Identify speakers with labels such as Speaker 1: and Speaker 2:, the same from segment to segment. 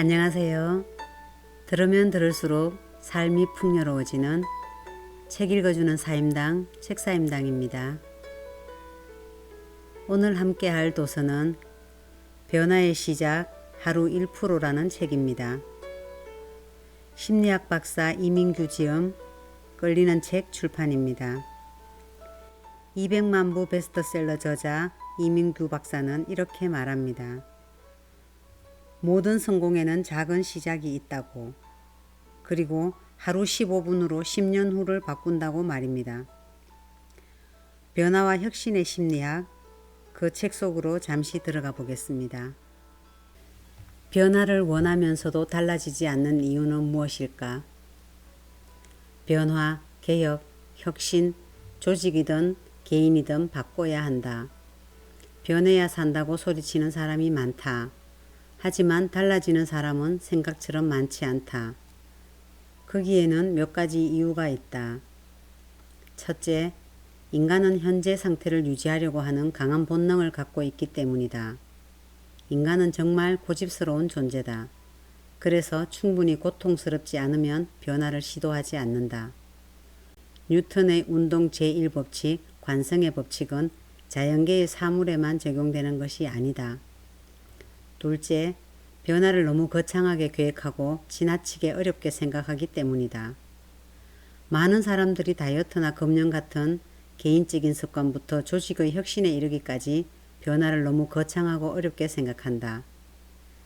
Speaker 1: 안녕하세요. 들으면 들을수록 삶이 풍요로워지는 책 읽어주는 사임당 책사임당입니다. 오늘 함께 할 도서는 변화의 시작 하루 1%라는 책입니다. 심리학 박사 이민규 지음 끌리는 책 출판입니다. 200만 부 베스트셀러 저자 이민규 박사는 이렇게 말합니다. 모든 성공에는 작은 시작이 있다고. 그리고 하루 15분으로 10년 후를 바꾼다고 말입니다. 변화와 혁신의 심리학, 그 책 속으로 잠시 들어가 보겠습니다. 변화를 원하면서도 달라지지 않는 이유는 무엇일까? 변화, 개혁, 혁신, 조직이든 개인이든 바꿔야 한다. 변해야 산다고 소리치는 사람이 많다. 하지만 달라지는 사람은 생각처럼 많지 않다. 거기에는 몇 가지 이유가 있다. 첫째, 인간은 현재 상태를 유지하려고 하는 강한 본능을 갖고 있기 때문이다. 인간은 정말 고집스러운 존재다. 그래서 충분히 고통스럽지 않으면 변화를 시도하지 않는다. 뉴턴의 운동 제1법칙, 관성의 법칙은 자연계의 사물에만 적용되는 것이 아니다. 둘째, 변화를 너무 거창하게 계획하고 지나치게 어렵게 생각하기 때문이다. 많은 사람들이 다이어트나 금연 같은 개인적인 습관부터 조직의 혁신에 이르기까지 변화를 너무 거창하고 어렵게 생각한다.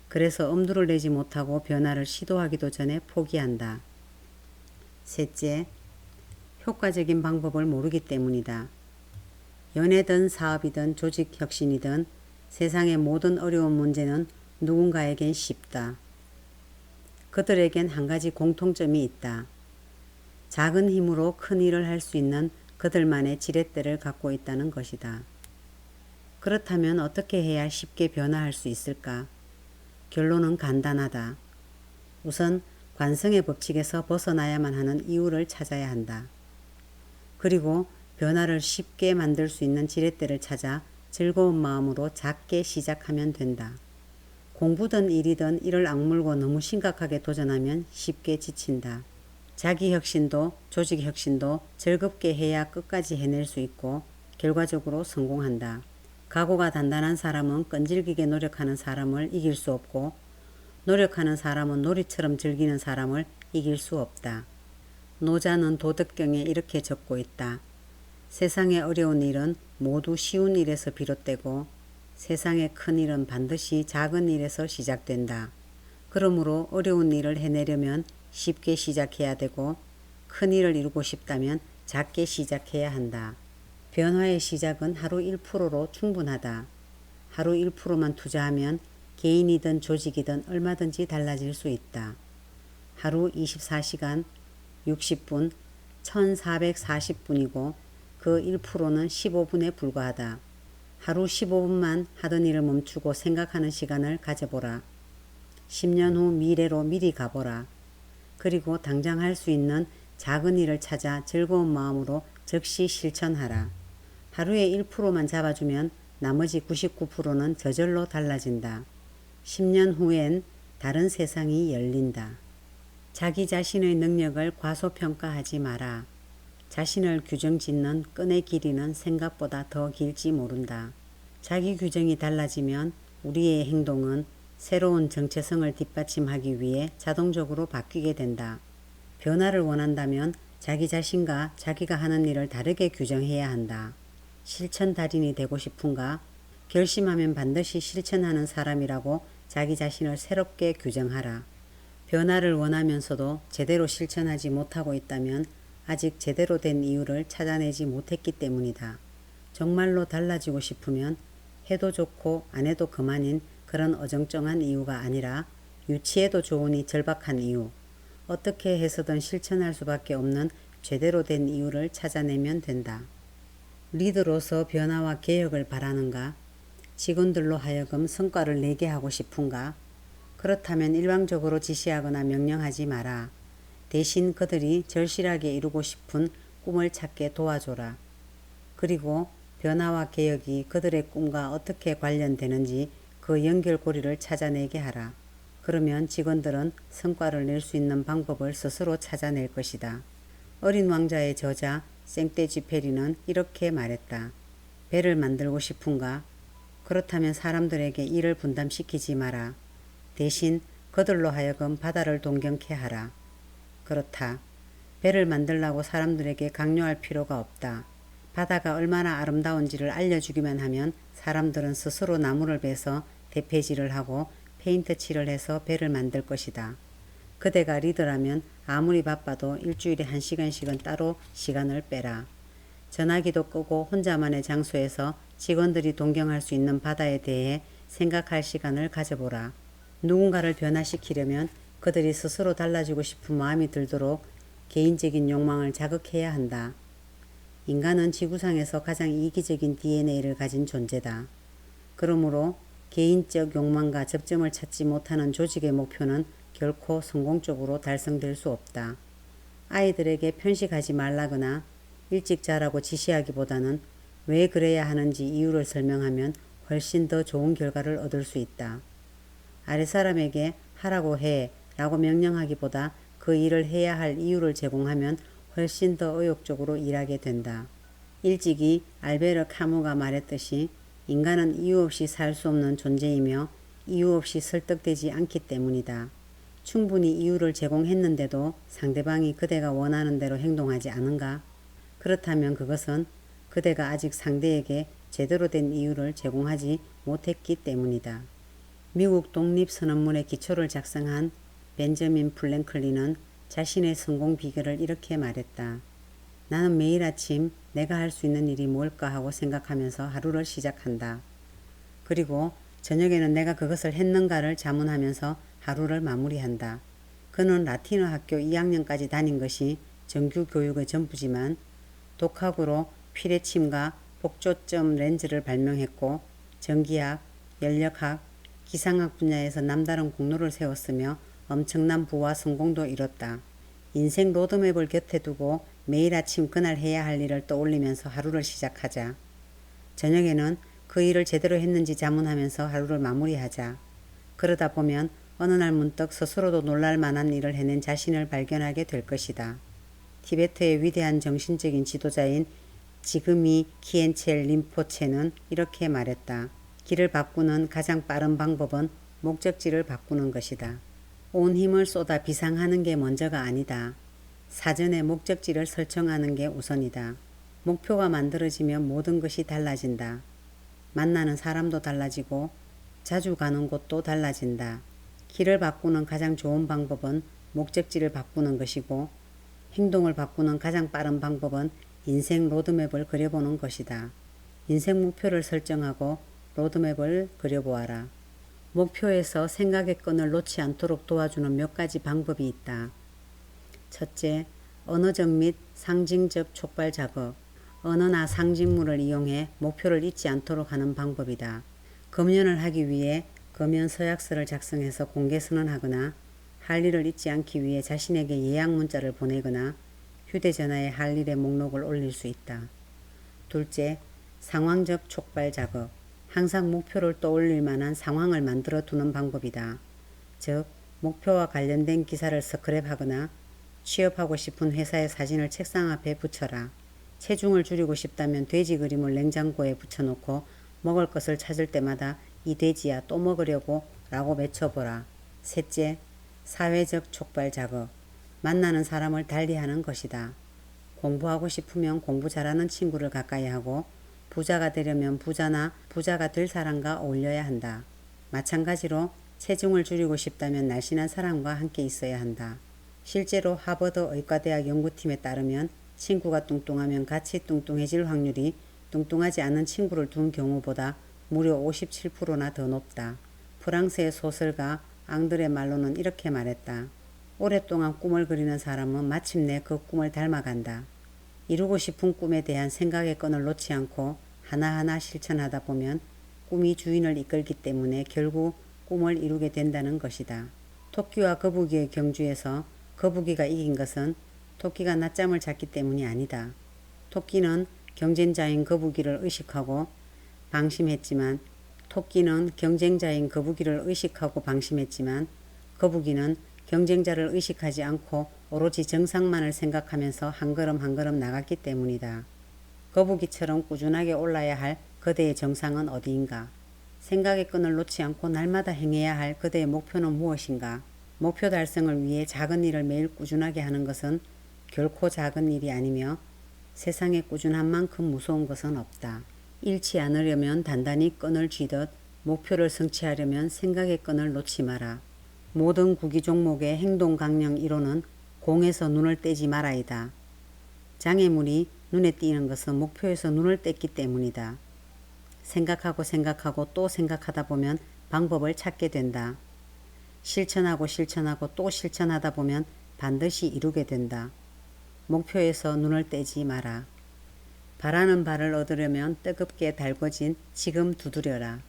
Speaker 1: 그래서 엄두를 내지 못하고 변화를 시도하기도 전에 포기한다. 셋째, 효과적인 방법을 모르기 때문이다. 연애든 사업이든 조직 혁신이든 세상의 모든 어려운 문제는 누군가에겐 쉽다. 그들에겐 한 가지 공통점이 있다. 작은 힘으로 큰 일을 할 수 있는 그들만의 지렛대를 갖고 있다는 것이다. 그렇다면 어떻게 해야 쉽게 변화할 수 있을까? 결론은 간단하다. 우선 관성의 법칙에서 벗어나야만 하는 이유를 찾아야 한다. 그리고 변화를 쉽게 만들 수 있는 지렛대를 찾아 즐거운 마음으로 작게 시작하면 된다. 공부든 일이든 이를 악물고 너무 심각하게 도전하면 쉽게 지친다. 자기 혁신도 조직 혁신도 즐겁게 해야 끝까지 해낼 수 있고 결과적으로 성공한다. 각오가 단단한 사람은 끈질기게 노력하는 사람을 이길 수 없고 노력하는 사람은 놀이처럼 즐기는 사람을 이길 수 없다. 노자는 도덕경에 이렇게 적고 있다. 세상의 어려운 일은 모두 쉬운 일에서 비롯되고 세상의 큰 일은 반드시 작은 일에서 시작된다. 그러므로 어려운 일을 해내려면 쉽게 시작해야 되고 큰 일을 이루고 싶다면 작게 시작해야 한다. 변화의 시작은 하루 1%로 충분하다. 하루 1%만 투자하면 개인이든 조직이든 얼마든지 달라질 수 있다. 하루 24시간 60분 1440분이고 그 1%는 15분에 불과하다. 하루 15분만 하던 일을 멈추고 생각하는 시간을 가져보라. 10년 후 미래로 미리 가보라. 그리고 당장 할 수 있는 작은 일을 찾아 즐거운 마음으로 즉시 실천하라. 하루에 1%만 잡아주면 나머지 99%는 저절로 달라진다. 10년 후엔 다른 세상이 열린다. 자기 자신의 능력을 과소평가하지 마라. 자신을 규정 짓는 끈의 길이는 생각보다 더 길지 모른다. 자기 규정이 달라지면 우리의 행동은 새로운 정체성을 뒷받침하기 위해 자동적으로 바뀌게 된다. 변화를 원한다면 자기 자신과 자기가 하는 일을 다르게 규정해야 한다. 실천 달인이 되고 싶은가? 결심하면 반드시 실천하는 사람이라고 자기 자신을 새롭게 규정하라. 변화를 원하면서도 제대로 실천하지 못하고 있다면 아직 제대로 된 이유를 찾아내지 못했기 때문이다. 정말로 달라지고 싶으면 해도 좋고 안 해도 그만인 그런 어정쩡한 이유가 아니라 유치해도 좋으니 절박한 이유, 어떻게 해서든 실천할 수밖에 없는 제대로 된 이유를 찾아내면 된다. 리더로서 변화와 개혁을 바라는가? 직원들로 하여금 성과를 내게 하고 싶은가? 그렇다면 일방적으로 지시하거나 명령하지 마라. 대신 그들이 절실하게 이루고 싶은 꿈을 찾게 도와줘라. 그리고 변화와 개혁이 그들의 꿈과 어떻게 관련되는지 그 연결고리를 찾아내게 하라. 그러면 직원들은 성과를 낼 수 있는 방법을 스스로 찾아낼 것이다. 어린 왕자의 저자 생떼쥐 페리는 이렇게 말했다. 배를 만들고 싶은가? 그렇다면 사람들에게 일을 분담시키지 마라. 대신 그들로 하여금 바다를 동경케 하라. 그렇다. 배를 만들라고 사람들에게 강요할 필요가 없다. 바다가 얼마나 아름다운지를 알려주기만 하면 사람들은 스스로 나무를 베서 대패질을 하고 페인트 칠을 해서 배를 만들 것이다. 그대가 리더라면 아무리 바빠도 일주일에 한 시간씩은 따로 시간을 빼라. 전화기도 끄고 혼자만의 장소에서 직원들이 동경할 수 있는 바다에 대해 생각할 시간을 가져보라. 누군가를 변화시키려면 그들이 스스로 달라지고 싶은 마음이 들도록 개인적인 욕망을 자극해야 한다. 인간은 지구상에서 가장 이기적인 DNA를 가진 존재다. 그러므로 개인적 욕망과 접점을 찾지 못하는 조직의 목표는 결코 성공적으로 달성될 수 없다. 아이들에게 편식하지 말라거나 일찍 자라고 지시하기보다는 왜 그래야 하는지 이유를 설명하면 훨씬 더 좋은 결과를 얻을 수 있다. 아랫사람에게 하라고 해 라고 명령하기보다 그 일을 해야 할 이유를 제공하면 훨씬 더 의욕적으로 일하게 된다. 일찍이 알베르 카무가 말했듯이 인간은 이유 없이 살 수 없는 존재이며 이유 없이 설득되지 않기 때문이다. 충분히 이유를 제공했는데도 상대방이 그대가 원하는 대로 행동하지 않은가? 그렇다면 그것은 그대가 아직 상대에게 제대로 된 이유를 제공하지 못했기 때문이다. 미국 독립선언문의 기초를 작성한 벤저민 플랭클린은 자신의 성공 비결을 이렇게 말했다. 나는 매일 아침 내가 할 수 있는 일이 뭘까 하고 생각하면서 하루를 시작한다. 그리고 저녁에는 내가 그것을 했는가를 자문하면서 하루를 마무리한다. 그는 라틴어 학교 2학년까지 다닌 것이 정규 교육의 전부지만 독학으로 피뢰침과 복조점 렌즈를 발명했고 전기학, 연력학, 기상학 분야에서 남다른 공로를 세웠으며 엄청난 부와 성공도 이뤘다. 인생 로드맵을 곁에 두고 매일 아침 그날 해야 할 일을 떠올리면서 하루를 시작하자. 저녁에는 그 일을 제대로 했는지 자문하면서 하루를 마무리하자. 그러다 보면 어느 날 문득 스스로도 놀랄 만한 일을 해낸 자신을 발견하게 될 것이다. 티베트의 위대한 정신적인 지도자인 지금이 키엔첼 림포체는 이렇게 말했다. 길을 바꾸는 가장 빠른 방법은 목적지를 바꾸는 것이다. 온 힘을 쏟아 비상하는 게 먼저가 아니다. 사전에 목적지를 설정하는 게 우선이다. 목표가 만들어지면 모든 것이 달라진다. 만나는 사람도 달라지고 자주 가는 곳도 달라진다. 길을 바꾸는 가장 좋은 방법은 목적지를 바꾸는 것이고 행동을 바꾸는 가장 빠른 방법은 인생 로드맵을 그려보는 것이다. 인생 목표를 설정하고 로드맵을 그려보아라. 목표에서 생각의 끈을 놓지 않도록 도와주는 몇 가지 방법이 있다. 첫째, 언어적 및 상징적 촉발 작업. 언어나 상징물을 이용해 목표를 잊지 않도록 하는 방법이다. 검연을 하기 위해 검연 서약서를 작성해서 공개 선언하거나 할 일을 잊지 않기 위해 자신에게 예약 문자를 보내거나 휴대전화에 할 일의 목록을 올릴 수 있다. 둘째, 상황적 촉발 작업. 항상 목표를 떠올릴 만한 상황을 만들어 두는 방법이다. 즉, 목표와 관련된 기사를 스크랩하거나 취업하고 싶은 회사의 사진을 책상 앞에 붙여라. 체중을 줄이고 싶다면 돼지 그림을 냉장고에 붙여놓고 먹을 것을 찾을 때마다 이 돼지야 또 먹으려고 라고 외쳐보라. 셋째, 사회적 촉발 작업. 만나는 사람을 달리하는 것이다. 공부하고 싶으면 공부 잘하는 친구를 가까이 하고 부자가 되려면 부자나 부자가 될 사람과 어울려야 한다. 마찬가지로 체중을 줄이고 싶다면 날씬한 사람과 함께 있어야 한다. 실제로 하버드 의과대학 연구팀에 따르면 친구가 뚱뚱하면 같이 뚱뚱해질 확률이 뚱뚱하지 않은 친구를 둔 경우보다 무려 57%나 더 높다. 프랑스의 소설가 앙드레 말로는 이렇게 말했다. 오랫동안 꿈을 그리는 사람은 마침내 그 꿈을 닮아간다. 이루고 싶은 꿈에 대한 생각의 끈을 놓지 않고 하나하나 실천하다 보면 꿈이 주인을 이끌기 때문에 결국 꿈을 이루게 된다는 것이다. 토끼와 거북이의 경주에서 거북이가 이긴 것은 토끼가 낮잠을 잤기 때문이 아니다. 토끼는 경쟁자인 거북이를 의식하고 방심했지만 토끼는 경쟁자인 거북이를 의식하고 방심했지만 거북이는 경쟁자를 의식하지 않고 오로지 정상만을 생각하면서 한 걸음 한 걸음 나갔기 때문이다. 거북이처럼 꾸준하게 올라야 할 그대의 정상은 어디인가? 생각의 끈을 놓지 않고 날마다 행해야 할 그대의 목표는 무엇인가? 목표 달성을 위해 작은 일을 매일 꾸준하게 하는 것은 결코 작은 일이 아니며 세상에 꾸준한 만큼 무서운 것은 없다. 잃지 않으려면 단단히 끈을 쥐듯 목표를 성취하려면 생각의 끈을 놓지 마라. 모든 구기 종목의 행동 강령 1호는 공에서 눈을 떼지 말아이다. 장애물이 눈에 띄는 것은 목표에서 눈을 뗐기 때문이다. 생각하고 생각하고 또 생각하다 보면 방법을 찾게 된다. 실천하고 실천하고 또 실천하다 보면 반드시 이루게 된다. 목표에서 눈을 떼지 마라. 바라는 바를 얻으려면 뜨겁게 달궈진 지금 두드려라.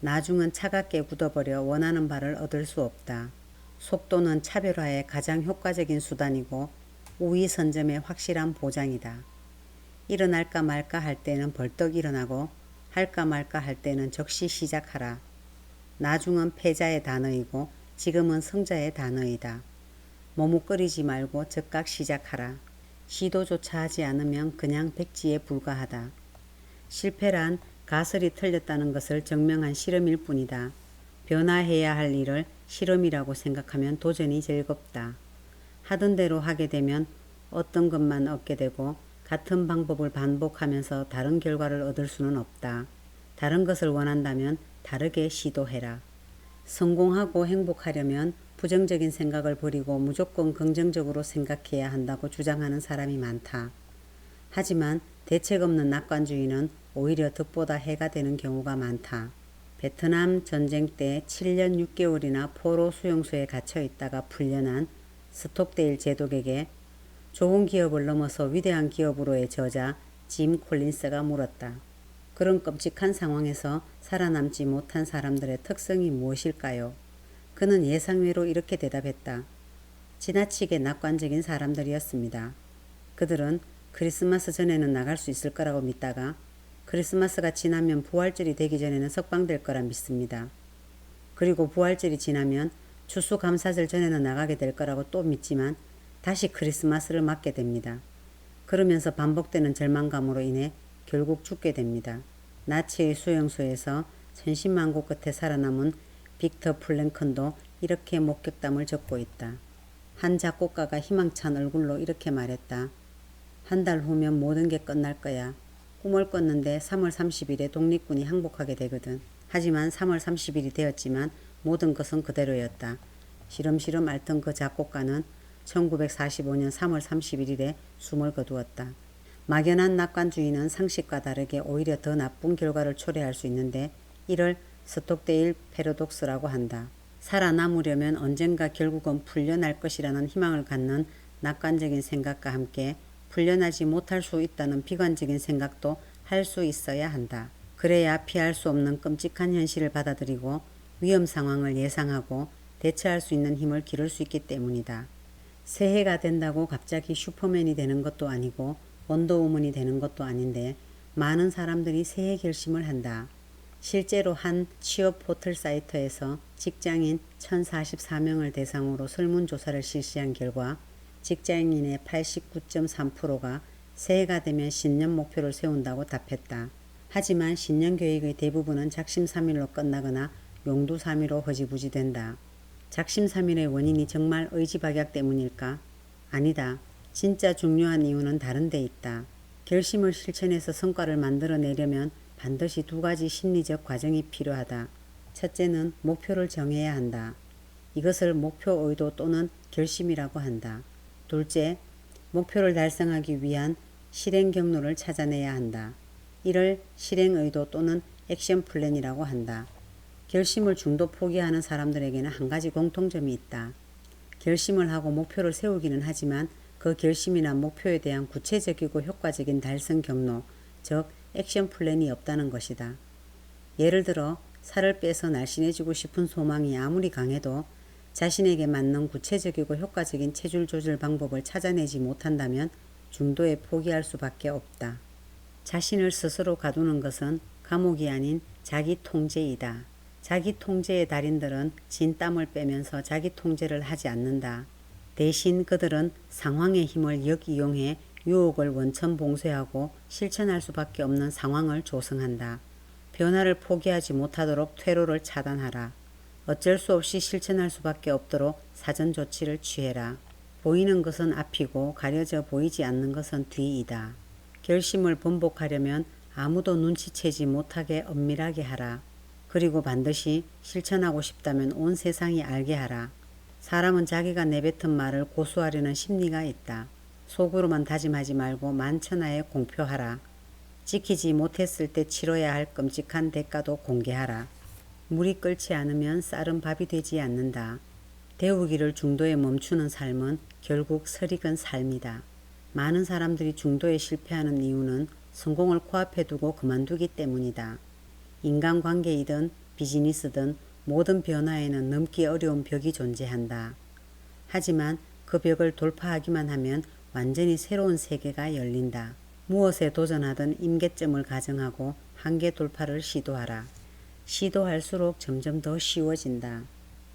Speaker 1: 나중은 차갑게 굳어버려 원하는 바를 얻을 수 없다. 속도는 차별화의 가장 효과적인 수단이고 우위 선점의 확실한 보장이다. 일어날까 말까 할 때는 벌떡 일어나고 할까 말까 할 때는 적시 시작하라. 나중은 패자의 단어이고 지금은 성자의 단어이다. 머뭇거리지 말고 즉각 시작하라. 시도조차 하지 않으면 그냥 백지에 불과하다. 실패란 가설이 틀렸다는 것을 증명한 실험일 뿐이다. 변화해야 할 일을 실험이라고 생각하면 도전이 즐겁다. 하던 대로 하게 되면 어떤 것만 얻게 되고 같은 방법을 반복하면서 다른 결과를 얻을 수는 없다. 다른 것을 원한다면 다르게 시도해라. 성공하고 행복하려면 부정적인 생각을 버리고 무조건 긍정적으로 생각해야 한다고 주장하는 사람이 많다. 하지만 대책 없는 낙관주의는 오히려 득보다 해가 되는 경우가 많다. 베트남 전쟁 때 7년 6개월이나 포로 수용소에 갇혀 있다가 풀려난 스톡데일 제독에게 좋은 기업을 넘어서 위대한 기업으로의 저자 짐 콜린스가 물었다. 그런 끔찍한 상황에서 살아남지 못한 사람들의 특성이 무엇일까요? 그는 예상외로 이렇게 대답했다. 지나치게 낙관적인 사람들이었습니다. 그들은 크리스마스 전에는 나갈 수 있을 거라고 믿다가 크리스마스가 지나면 부활절이 되기 전에는 석방될 거라 믿습니다. 그리고 부활절이 지나면 추수감사절 전에는 나가게 될 거라고 또 믿지만 다시 크리스마스를 맞게 됩니다. 그러면서 반복되는 절망감으로 인해 결국 죽게 됩니다. 나치의 수용소에서 천신만고 끝에 살아남은 빅터 플랭컨도 이렇게 목격담을 적고 있다. 한 작곡가가 희망찬 얼굴로 이렇게 말했다. 한 달 후면 모든 게 끝날 거야. 꿈을 꿨는데 3월 30일에 독립군이 항복하게 되거든. 하지만 3월 30일이 되었지만 모든 것은 그대로였다. 시름시름 앓던 그 작곡가는 1945년 3월 31일에 숨을 거두었다. 막연한 낙관주의는 상식과 다르게 오히려 더 나쁜 결과를 초래할 수 있는데 이를 스톡데일 패러독스라고 한다. 살아남으려면 언젠가 결국은 풀려날 것이라는 희망을 갖는 낙관적인 생각과 함께 풀려나지 못할 수 있다는 비관적인 생각도 할 수 있어야 한다. 그래야 피할 수 없는 끔찍한 현실을 받아들이고 위험 상황을 예상하고 대처할 수 있는 힘을 기를 수 있기 때문이다. 새해가 된다고 갑자기 슈퍼맨이 되는 것도 아니고 원더우먼이 되는 것도 아닌데 많은 사람들이 새해 결심을 한다. 실제로 한 취업 포털 사이트에서 직장인 1044명을 대상으로 설문조사를 실시한 결과 직장인의 89.3%가 새해가 되면 신년 목표를 세운다고 답했다. 하지만 신년 계획의 대부분은 작심 삼일로 끝나거나 용두 삼일로 허지부지 된다. 작심 삼일의 원인이 정말 의지박약 때문일까? 아니다. 진짜 중요한 이유는 다른 데 있다. 결심을 실천해서 성과를 만들어내려면 반드시 두 가지 심리적 과정이 필요하다. 첫째는 목표를 정해야 한다. 이것을 목표 의도 또는 결심이라고 한다. 둘째, 목표를 달성하기 위한 실행 경로를 찾아내야 한다. 이를 실행 의도 또는 액션 플랜이라고 한다. 결심을 중도 포기하는 사람들에게는 한 가지 공통점이 있다. 결심을 하고 목표를 세우기는 하지만 그 결심이나 목표에 대한 구체적이고 효과적인 달성 경로, 즉 액션 플랜이 없다는 것이다. 예를 들어 살을 빼서 날씬해지고 싶은 소망이 아무리 강해도 자신에게 맞는 구체적이고 효과적인 체중 조절 방법을 찾아내지 못한다면 중도에 포기할 수밖에 없다. 자신을 스스로 가두는 것은 감옥이 아닌 자기 통제이다. 자기 통제의 달인들은 진 땀을 빼면서 자기 통제를 하지 않는다. 대신 그들은 상황의 힘을 역이용해 유혹을 원천 봉쇄하고 실천할 수밖에 없는 상황을 조성한다. 변화를 포기하지 못하도록 퇴로를 차단하라. 어쩔 수 없이 실천할 수밖에 없도록 사전 조치를 취해라. 보이는 것은 앞이고 가려져 보이지 않는 것은 뒤이다. 결심을 번복하려면 아무도 눈치채지 못하게 엄밀하게 하라. 그리고 반드시 실천하고 싶다면 온 세상이 알게 하라. 사람은 자기가 내뱉은 말을 고수하려는 심리가 있다. 속으로만 다짐하지 말고 만천하에 공표하라. 지키지 못했을 때 치러야 할 끔찍한 대가도 공개하라. 물이 끓지 않으면 쌀은 밥이 되지 않는다. 데우기를 중도에 멈추는 삶은 결국 설익은 삶이다. 많은 사람들이 중도에 실패하는 이유는 성공을 코앞에 두고 그만두기 때문이다. 인간관계이든 비즈니스든 모든 변화에는 넘기 어려운 벽이 존재한다. 하지만 그 벽을 돌파하기만 하면 완전히 새로운 세계가 열린다. 무엇에 도전하든 임계점을 가정하고 한계 돌파를 시도하라. 시도할수록 점점 더 쉬워진다.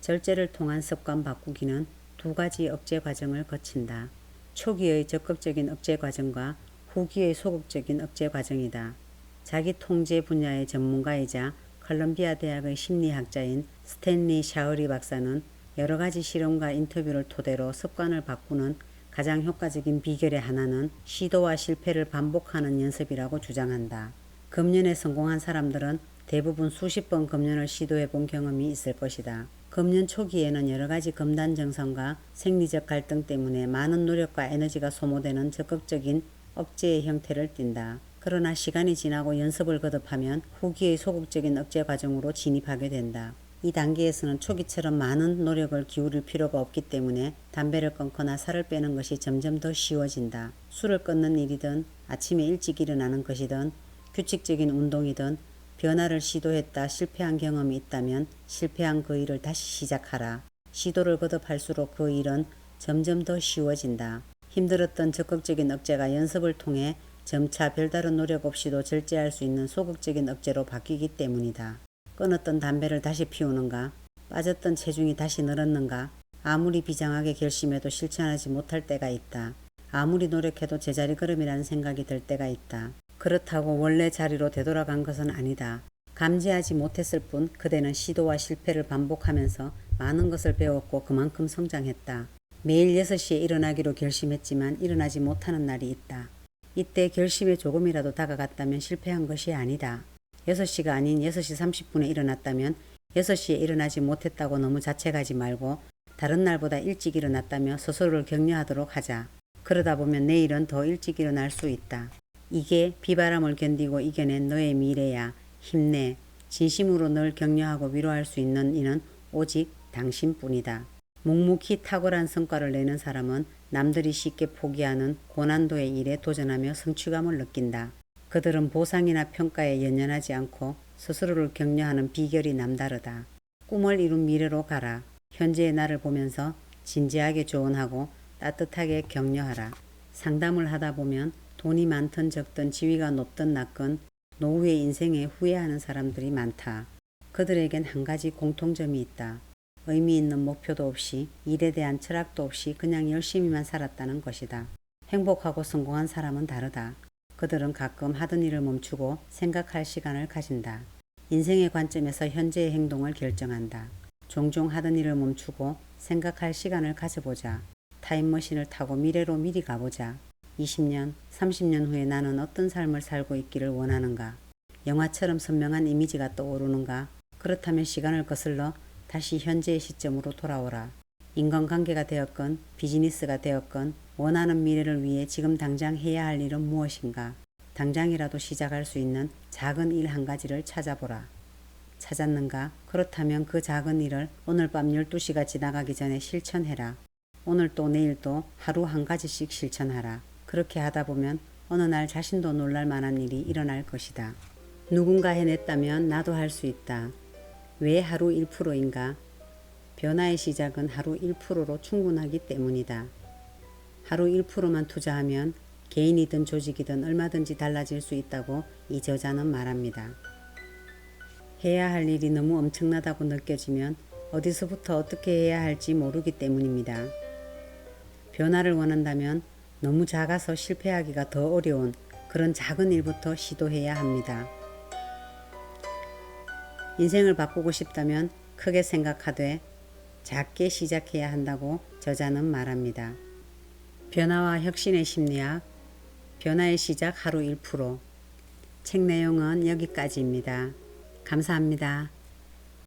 Speaker 1: 절제를 통한 습관 바꾸기는 두 가지 억제 과정을 거친다. 초기의 적극적인 억제 과정과 후기의 소극적인 억제 과정이다. 자기 통제 분야의 전문가이자 컬럼비아 대학의 심리학자인 스탠리 샤흐리 박사는 여러 가지 실험과 인터뷰를 토대로 습관을 바꾸는 가장 효과적인 비결의 하나는 시도와 실패를 반복하는 연습이라고 주장한다. 금년에 성공한 사람들은 대부분 수십 번 금년을 시도해 본 경험이 있을 것이다. 금년 초기에는 여러 가지 금단 정성과 생리적 갈등 때문에 많은 노력과 에너지가 소모되는 적극적인 억제의 형태를 띈다. 그러나 시간이 지나고 연습을 거듭하면 후기의 소극적인 억제 과정으로 진입하게 된다. 이 단계에서는 초기처럼 많은 노력을 기울일 필요가 없기 때문에 담배를 끊거나 살을 빼는 것이 점점 더 쉬워진다. 술을 끊는 일이든 아침에 일찍 일어나는 것이든 규칙적인 운동이든 변화를 시도했다 실패한 경험이 있다면 실패한 그 일을 다시 시작하라. 시도를 거듭할수록 그 일은 점점 더 쉬워진다. 힘들었던 적극적인 억제가 연습을 통해 점차 별다른 노력 없이도 절제할 수 있는 소극적인 억제로 바뀌기 때문이다. 끊었던 담배를 다시 피우는가? 빠졌던 체중이 다시 늘었는가? 아무리 비장하게 결심해도 실천하지 못할 때가 있다. 아무리 노력해도 제자리 걸음이라는 생각이 들 때가 있다. 그렇다고 원래 자리로 되돌아간 것은 아니다. 감지하지 못했을 뿐 그대는 시도와 실패를 반복하면서 많은 것을 배웠고 그만큼 성장했다. 매일 6시에 일어나기로 결심했지만 일어나지 못하는 날이 있다. 이때 결심에 조금이라도 다가갔다면 실패한 것이 아니다. 6시가 아닌 6시 30분에 일어났다면 6시에 일어나지 못했다고 너무 자책하지 말고 다른 날보다 일찍 일어났다며 스스로를 격려하도록 하자. 그러다 보면 내일은 더 일찍 일어날 수 있다. 이게 비바람을 견디고 이겨낸 너의 미래야. 힘내. 진심으로 널 격려하고 위로할 수 있는 이는 오직 당신뿐이다. 묵묵히 탁월한 성과를 내는 사람은 남들이 쉽게 포기하는 고난도의 일에 도전하며 성취감을 느낀다. 그들은 보상이나 평가에 연연하지 않고 스스로를 격려하는 비결이 남다르다. 꿈을 이룬 미래로 가라. 현재의 나를 보면서 진지하게 조언하고 따뜻하게 격려하라. 상담을 하다 보면 돈이 많든 적든 지위가 높든 낮건 노후의 인생에 후회하는 사람들이 많다. 그들에겐 한 가지 공통점이 있다. 의미 있는 목표도 없이 일에 대한 철학도 없이 그냥 열심히만 살았다는 것이다. 행복하고 성공한 사람은 다르다. 그들은 가끔 하던 일을 멈추고 생각할 시간을 가진다. 인생의 관점에서 현재의 행동을 결정한다. 종종 하던 일을 멈추고 생각할 시간을 가져보자. 타임머신을 타고 미래로 미리 가보자. 20년, 30년 후에 나는 어떤 삶을 살고 있기를 원하는가? 영화처럼 선명한 이미지가 떠오르는가? 그렇다면 시간을 거슬러 다시 현재의 시점으로 돌아오라. 인간관계가 되었건 비즈니스가 되었건 원하는 미래를 위해 지금 당장 해야 할 일은 무엇인가? 당장이라도 시작할 수 있는 작은 일 한 가지를 찾아보라. 찾았는가? 그렇다면 그 작은 일을 오늘 밤 12시가 지나가기 전에 실천해라. 오늘 또 내일 또 하루 한 가지씩 실천하라. 그렇게 하다 보면 어느 날 자신도 놀랄 만한 일이 일어날 것이다. 누군가 해냈다면 나도 할 수 있다. 왜 하루 1%인가? 변화의 시작은 하루 1%로 충분하기 때문이다. 하루 1%만 투자하면 개인이든 조직이든 얼마든지 달라질 수 있다고 이 저자는 말합니다. 해야 할 일이 너무 엄청나다고 느껴지면 어디서부터 어떻게 해야 할지 모르기 때문입니다. 변화를 원한다면 너무 작아서 실패하기가 더 어려운 그런 작은 일부터 시도해야 합니다. 인생을 바꾸고 싶다면 크게 생각하되 작게 시작해야 한다고 저자는 말합니다. 변화와 혁신의 심리학, 변화의 시작 하루 1%. 책 내용은 여기까지입니다. 감사합니다.